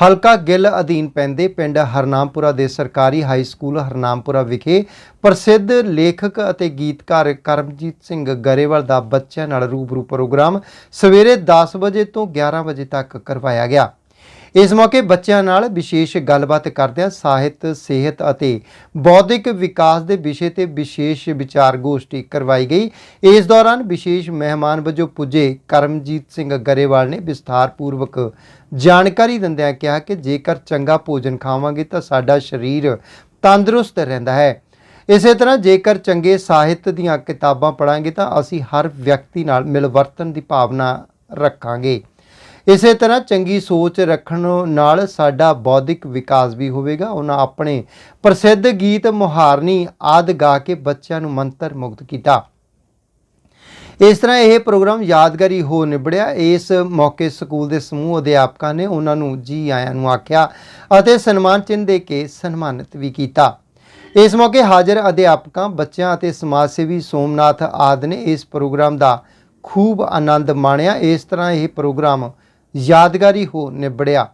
ਹਲਕਾ ਗਿੱਲ ਅਧੀਨ ਪੈਂਦੇ ਪਿੰਡ ਹਰਨਾਮਪੁਰਾ ਦੇ ਸਰਕਾਰੀ ਹਾਈ ਸਕੂਲ ਹਰਨਾਮਪੁਰਾ ਵਿਖੇ ਪ੍ਰਸਿੱਧ ਲੇਖਕ ਅਤੇ ਗੀਤਕਾਰ ਕਰਮਜੀਤ ਸਿੰਘ ਗਰੇਵਾਲ ਦਾ ਬੱਚਿਆਂ ਨਾਲ ਰੂਬਰੂ ਪ੍ਰੋਗਰਾਮ ਸਵੇਰੇ 10 ਵਜੇ ਤੋਂ 11 ਵਜੇ ਤੱਕ ਕਰਵਾਇਆ ਗਿਆ। ਇਸ ਮੌਕੇ ਬੱਚਿਆਂ ਨਾਲ ਵਿਸ਼ੇਸ਼ ਗੱਲਬਾਤ ਕਰਦਿਆਂ ਸਾਹਿਤ, ਸਿਹਤ ਅਤੇ ਬੌਧਿਕ ਵਿਕਾਸ ਦੇ ਵਿਸ਼ੇ ਤੇ ਵਿਸ਼ੇਸ਼ ਵਿਚਾਰ ਗੋਸ਼ਟੀ ਕਰਵਾਈ ਗਈ। ਇਸ ਦੌਰਾਨ ਵਿਸ਼ੇਸ਼ ਮਹਿਮਾਨ ਵਜੋਂ ਪੁੱਜੇ ਕਰਮਜੀਤ ਸਿੰਘ ਗਰੇਵਾਲ ਨੇ ਵਿਸਥਾਰਪੂਰਵਕ ਜਾਣਕਾਰੀ ਦਿੰਦਿਆਂ ਕਿਹਾ ਕਿ ਜੇਕਰ ਚੰਗਾ ਭੋਜਨ ਖਾਵਾਂਗੇ ਤਾਂ ਸਾਡਾ ਸਰੀਰ ਤੰਦਰੁਸਤ ਰਹਿੰਦਾ ਹੈ। ਇਸੇ ਤਰ੍ਹਾਂ ਜੇਕਰ ਚੰਗੇ ਸਾਹਿਤ ਦੀਆਂ ਕਿਤਾਬਾਂ ਪੜ੍ਹਾਂਗੇ ਤਾਂ ਅਸੀਂ ਹਰ ਵਿਅਕਤੀ ਨਾਲ ਮਿਲਵਰਤਨ ਦੀ ਭਾਵਨਾ ਰੱਖਾਂਗੇ। ਇਸੇ ਤਰ੍ਹਾਂ ਚੰਗੀ ਸੋਚ ਰੱਖਣ ਨਾਲ ਸਾਡਾ ਬੌਧਿਕ ਵਿਕਾਸ ਵੀ ਹੋਵੇਗਾ। ਉਹਨਾਂ ਆਪਣੇ ਪ੍ਰਸਿੱਧ ਗੀਤ ਮੁਹਾਰਨੀ ਆਦ ਗਾ ਕੇ ਬੱਚਿਆਂ ਨੂੰ ਮੰਤਰ ਮੁਕਤ ਕੀਤਾ। ਇਸ ਤਰ੍ਹਾਂ ਇਹ ਪ੍ਰੋਗਰਾਮ ਯਾਦਗਾਰੀ ਹੋ ਨਿਬੜਿਆ। ਇਸ ਮੌਕੇ ਸਕੂਲ ਦੇ ਸਮੂਹ ਅਧਿਆਪਕਾਂ ਨੇ ਉਹਨਾਂ ਨੂੰ ਜੀ ਆਇਆਂ ਨੂੰ ਆਖਿਆ ਅਤੇ ਸਨਮਾਨ ਚਿੰਨ੍ਹ ਦੇ ਕੇ ਸਨਮਾਨਿਤ ਵੀ ਕੀਤਾ। ਇਸ ਮੌਕੇ ਹਾਜ਼ਰ ਅਧਿਆਪਕਾਂ, ਬੱਚਿਆਂ ਅਤੇ ਸਮਾਜ ਸੇਵੀ ਸੋਮਨਾਥ ਆਦ ਨੇ ਇਸ ਪ੍ਰੋਗਰਾਮ ਦਾ ਖੂਬ ਆਨੰਦ ਮਾਣਿਆ। ਇਸ ਤਰ੍ਹਾਂ ਇਹ ਪ੍ਰੋਗਰਾਮ ਯਾਦਗਾਰੀ ਹੋ ਨਿਬੜਿਆ।